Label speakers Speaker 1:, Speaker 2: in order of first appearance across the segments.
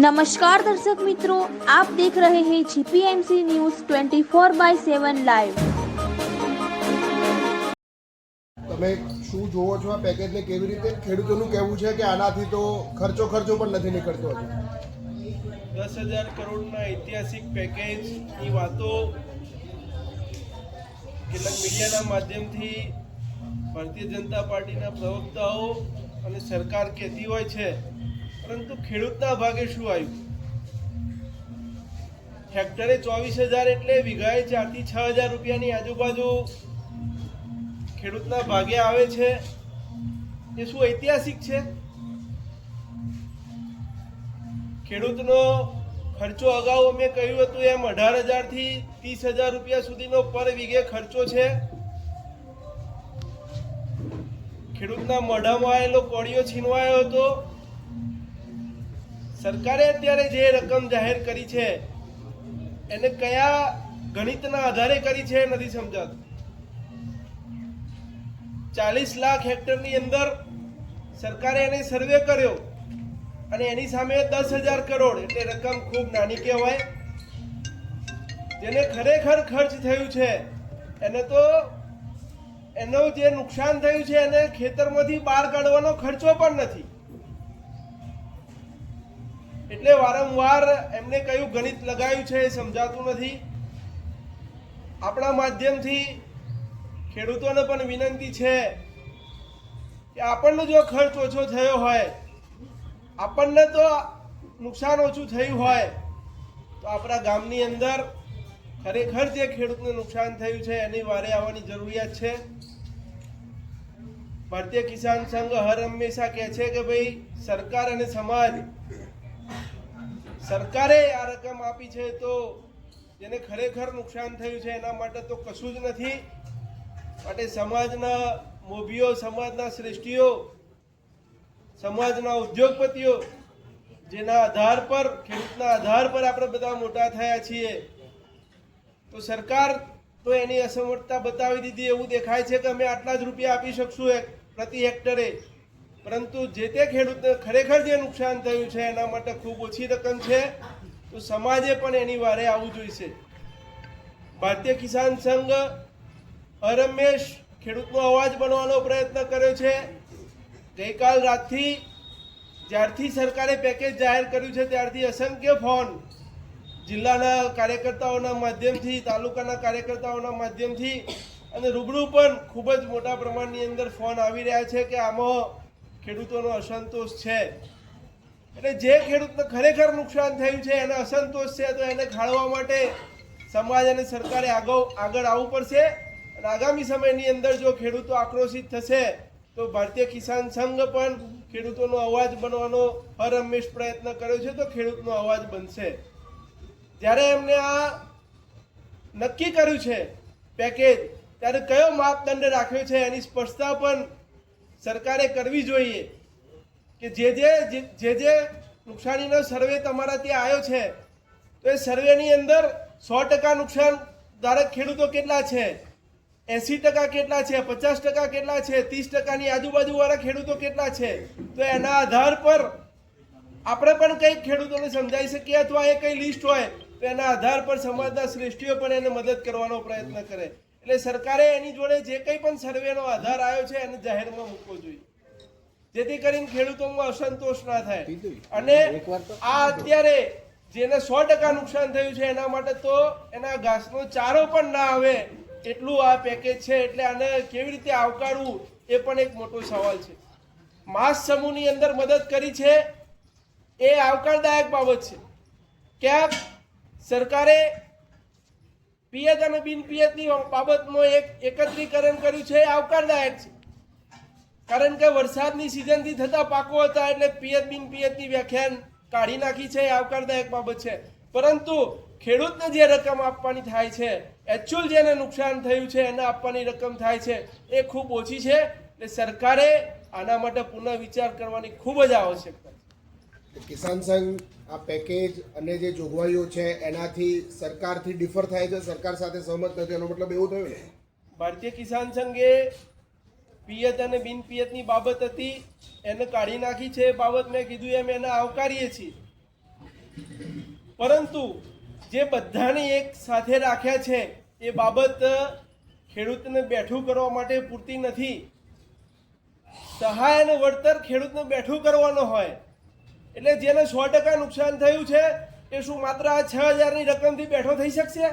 Speaker 1: નમસ્કાર દર્શક મિત્રો આપ દેખ રહે હૈ જીપીએમસી ન્યૂઝ 24 બાય 7 લાઈવ
Speaker 2: તમે શું જોવો છો આ પેકેજને કેવી રીતે? ખેડૂતોનું કહેવું છે કે આનાથી તો ખર્ચો ખર્ચો પણ નથી નીકળતો
Speaker 3: દસ હજાર કરોડના ઐતિહાસિક પેકેજની વાતો કેટલાક મીડિયાના માધ્યમથી ભારતીય જનતા પાર્ટીના પ્રવક્તાઓ અને સરકાર કહેતી હોય છે પરંતુ ખેડૂતના ભાગે શું આવ્યું? હેક્ટરે ચોવીસ હજાર એટલે વીઘાએ ચારથી છ હજાર રૂપિયાની આજુબાજુ ખેડૂતના ભાગે આવે છે. એ શું ઐતિહાસિક છે? ખેડૂતનો ખર્ચો અગાઉ અમે કહ્યું હતું એમ અઢાર હજારથી ત્રીસ હજાર રૂપિયા સુધીનો પર વીઘે ખર્ચો છે. ખેડૂતના મોઢામાં આવેલો કોળિયો છીનવાયો હતો. સરકારે અત્યારે જે રકમ જાહેર કરી છે, એને કયા ગણિતના આધારે કરી છે નથી સમજાતું. ચાલીસ લાખ હેક્ટરની અંદર સરકારે એને સર્વે કર્યો અને એની સામે દસ હજાર કરોડ, એટલે રકમ ખૂબ નાની કહેવાય. જેને ખરેખર ખર્ચ થયું છે, એને તો એનું જે નુકસાન થયું છે એને ખેતરમાંથી બહાર કાઢવાનો ખર્ચો પણ નથી. એટલે વારંવાર એમને કયું ગણિત લગાવ્યું છે એ સમજાતું નથી. આપણા માધ્યમથી ખેડૂતોને પણ વિનંતી છે કે આપણને જો ખર્ચ ઓછો થયો હોય, આપણને તો નુકસાન ઓછું થયું હોય, તો આપણા ગામની અંદર ખરેખર જે ખેડૂતને નુકસાન થયું છે એની વારે આવવાની જરૂરિયાત છે. ભારતીય કિસાન સંઘ હર હંમેશા કહે છે કે ભાઈ, સરકાર અને સમાજ સરકારે આ રકમ આપી છે તો જેને ખરેખર નુકસાન થયું છે એના માટે તો કશું જ નથી. માટે સમાજના મોભીઓ, સમાજના શ્રેષ્ઠીઓ, સમાજના ઉદ્યોગપતિઓ, જેના આધાર પર, ખેડૂતના આધાર પર આપણે બધા મોટા થયા છીએ, તો સરકાર તો એની અસમર્થતા બતાવી દીધી એવું દેખાય છે કે અમે આટલા જ રૂપિયા આપી શકશું પ્રતિ હેક્ટરે. પરંતુ જે તે ખેડૂતને ખરેખર જે નુકસાન થયું છે, એના માટે ખૂબ ઓછી રકમ છે, તો સમાજે પણ એની વારે આવવું જોઈશે. ભારતીય કિસાન સંઘ હરમેશ ખેડૂતનો અવાજ બનવાનો પ્રયત્ન કર્યો છે. ગઈકાલ રાતથી જ્યારથી સરકારે પેકેજ જાહેર કર્યું છે, ત્યારથી અસંખ્ય ફોન જિલ્લાના કાર્યકર્તાઓના માધ્યમથી, તાલુકાના કાર્યકર્તાઓના માધ્યમથી અને રૂબરૂ પણ ખૂબ જ મોટા પ્રમાણની અંદર ફોન આવી રહ્યા છે કે આમાં ખેડૂતોનો અસંતોષ છે. એટલે જે ખેડૂતને ખરેખર નુકસાન થયું છે, એને અસંતોષ છે, તો એને ખાળવા માટે સમાજ અને સરકારે આગળ આગળ આવવું પડશે. અને આગામી સમયની અંદર જો ખેડૂતો આક્રોશિત થશે, તો ભારતીય કિસાન સંઘ પણ ખેડૂતોનો અવાજ બનવાનો હર હંમેશ પ્રયત્ન કર્યો છે, તો ખેડૂતનો અવાજ બનશે. જ્યારે એમને આ નક્કી કર્યું છે, પેકેજ, ત્યારે કયો માપદંડ રાખ્યો છે, એની સ્પષ્ટતા પણ સરકારે કરવી જોઈએ કે જે જે જે જે નુકસાનીનો સર્વે તમારા ત્યાં આવ્યો છે, તો એ સર્વેની અંદર સો ટકા નુકસાન ધારક ખેડૂતો કેટલા છે? એસી ટકા કેટલા છે? પચાસ ટકા કેટલા છે? ત્રીસ ટકાની આજુબાજુવાળા ખેડૂતો કેટલા છે? તો એના આધાર પર આપણે પણ કંઈક ખેડૂતોને સમજાવી શકીએ અથવા એ કંઈ લિસ્ટ હોય, તો એના આધાર પર સમાજના શ્રેષ્ઠીઓ પણ એને મદદ કરવાનો પ્રયત્ન કરે. એટલે સરકારે એની જોડે જે કંઈ પણ સર્વેનો આધાર આવ્યો છે એને જાહેરમાં મૂકવો જોઈએ. જેથી કરીને ખેડૂતોમાં અસંતોષ ના થાય. અને આ અત્યારે જેને સો ટકા નુકસાન થયું છે એના માટે તો એના ઘાસનો ચારો પણ ના આવે એટલું આ પેકેજ છે. એટલે આને કેવી રીતે આવકારવું એ પણ એક મોટો સવાલ છે. માસ સમૂહની અંદર મદદ કરી છે એ આવકારદાયક બાબત છે. ક્યાંક સરકારે પિયત અને બિન પિયતની બાબતમાં એક એકત્રીકરણ કર્યું છે, એ આવકારદાયક છે. કારણ કે વરસાદની સિઝનથી થતા પાકો હતા એટલે પિયત બિન પિયતની વ્યાખ્યાન કાઢી નાખી છે, એ આવકારદાયક બાબત છે. પરંતુ ખેડૂતને જે રકમ આપવાની થાય છે એકચ્યુઅલ જેને નુકસાન થયું છે, એને આપવાની રકમ થાય છે, એ ખૂબ ઓછી છે. એટલે સરકારે આના માટે પુનઃ વિચાર કરવાની ખૂબ જ આવશ્યકતા
Speaker 2: કિસાન સંઘ આ પેકેજ અને જે જોગવાઈઓ છે, એનાથી સરકારથી ડિફર થાય છે, સરકાર સાથે સહમત નથી, એનો મતલબ એવું થયું ને?
Speaker 3: ભારતીય કિસાન સંઘે પિયત અને બિન પિયતની બાબત હતી, એને કાઢી નાખી છે એ બાબત મેં કીધું, એમ એને આવકારીએ છીએ. પરંતુ જે બધાને એક સાથે રાખ્યા છે, એ બાબત ખેડૂતને બેઠું કરવા માટે પૂરતી નથી. સહાય અને વળતર ખેડૂતને બેઠું કરવાનો હોય એટલે જેને સો ટકા નુકસાન થયું છે, એ શું માત્ર આ છ હજારની રકમથી બેઠો થઈ શકશે?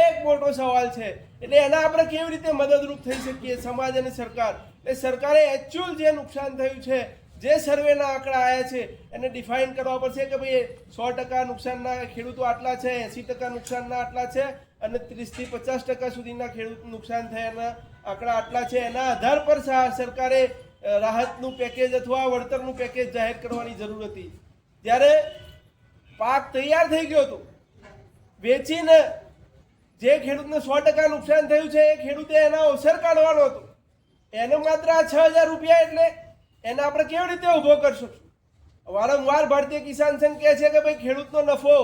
Speaker 3: એક મોટો સવાલ છે. એટલે એના આપણે કેવી રીતે મદદરૂપ થઈ શકીએ સમાજ અને સરકાર? એટલે સરકારે એકચ્યુઅલ જે નુકસાન થયું છે, જે સર્વેના આંકડા આવ્યા છે, એને ડિફાઇન કરવા પડશે કે ભાઈ સો ટકા નુકસાનના ખેડૂતો આટલા છે, એંસી ટકા નુકસાનના આટલા છે અને ત્રીસથી પચાસ ટકા સુધીના ખેડૂત નુકસાન થયાના આંકડા આટલા છે. એના આધાર પર સરકારે રાહતનું પેકેજ અથવા વળતરનું પેકેજ જાહેર કરવાની જરૂર હતી. જ્યારે પાક તૈયાર થઈ ગયો હતો. વેચીને જે ખેડૂતને સો ટકા નુકસાન થયું છે, એ ખેડૂતે એના અવસર કાઢવાનો હતો. એને માત્ર આ છ હજાર રૂપિયા એટલે એને આપણે કેવી રીતે ઊભો કરશું વારંવાર ભારતીય કિસાન સંઘ કહે છે કે ભાઈ, ખેડૂતનો નફો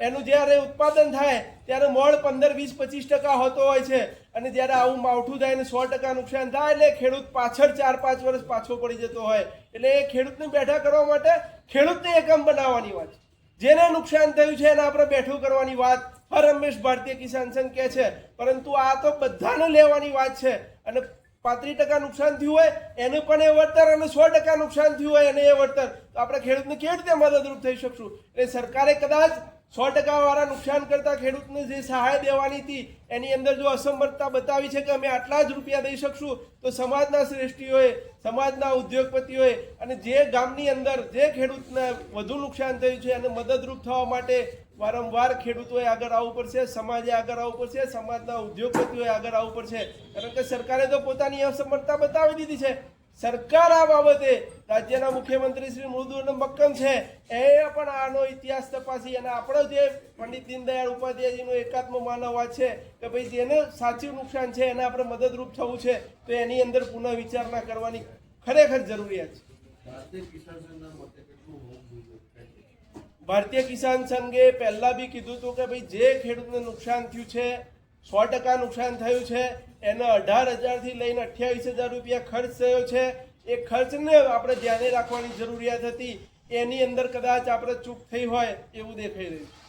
Speaker 3: એનું જ્યારે ઉત્પાદન થાય, ત્યારે મોડ પંદર, વીસ, પચીસ ટકા હોતો હોય છે. અને જ્યારે આવું માવઠું થાય ને સો ટકા નુકસાન થાય, એટલે ખેડૂત પાછળ ચાર પાંચ વર્ષ પાછો પડી જતો હોય. એટલે એ ખેડૂતને બેઠા કરવા માટે ખેડૂતને એકમ બનાવવાની વાત જેને નુકસાન થયું છે, એને આપણે બેઠું કરવાની વાત. હર હંમેશ ભારતીય કિસાન સંઘ કહે છે, પરંતુ આ તો બધાને લેવાની વાત છે. અને પાંત્રીસ ટકા નુકસાન થયું હોય, એનું પણ એ વળતર અને સો ટકા નુકસાન થયું હોય, એને એ વળતર. તો આપણે ખેડૂતને કેવી રીતે મદદરૂપ થઈ શકશું? એટલે સરકારે કદાચ સો ટકા વાળા નુકસાન કરતા ખેડૂતને જે સહાય દેવાની હતી, એની અંદર જો અસમર્થતા બતાવી છે કે અમે આટલા જ રૂપિયા દઈ શકશું, તો સમાજના શ્રેષ્ઠીઓએ, સમાજના ઉદ્યોગપતિઓએ અને જે ગામની અંદર જે ખેડૂતને વધુ નુકસાન થયું છે, એને મદદરૂપ થવા માટે વારંવાર ખેડૂતોએ આગળ આવવું પડશે, સમાજે આગળ આવવું પડશે, સમાજના ઉદ્યોગપતિઓએ આગળ આવવું પડશે. કારણ કે સરકારે તો પોતાની અસમર્થતા બતાવી દીધી છે. સરકાર આ બાબતે રાજ્યના મુખ્યમંત્રી શ્રી મૃદુ મક્કમ છે એ પણ આનો ઇતિહાસ તપાસી અને આપણો જે પંડિત દીનદયાળ ઉપાધ્યાયજીનો એકાત્મ માનવવાદ છે કે ભાઈ જેને સાચું નુકસાન છે એને આપણે મદદરૂપ થવું છે તો એની અંદર પુનઃ વિચારણા કરવાની ખરેખર જરૂરિયાત છે. ભારતીય કિસાન સંઘે પહેલાં બી કીધું હતું કે ભાઈ જે ખેડૂતને નુકસાન થયું છે સો ટકા નુકસાન થયું છે એને અઢાર હજારથી લઈને અઠ્યાવીસ હજાર રૂપિયા ખર્ચ થયો છે. એ ખર્ચને આપણે ધ્યાને રાખવાની જરૂરિયાત હતી. એની અંદર કદાચ આપણે ચૂક થઈ હોય એવું દેખાઈ રહ્યું. છે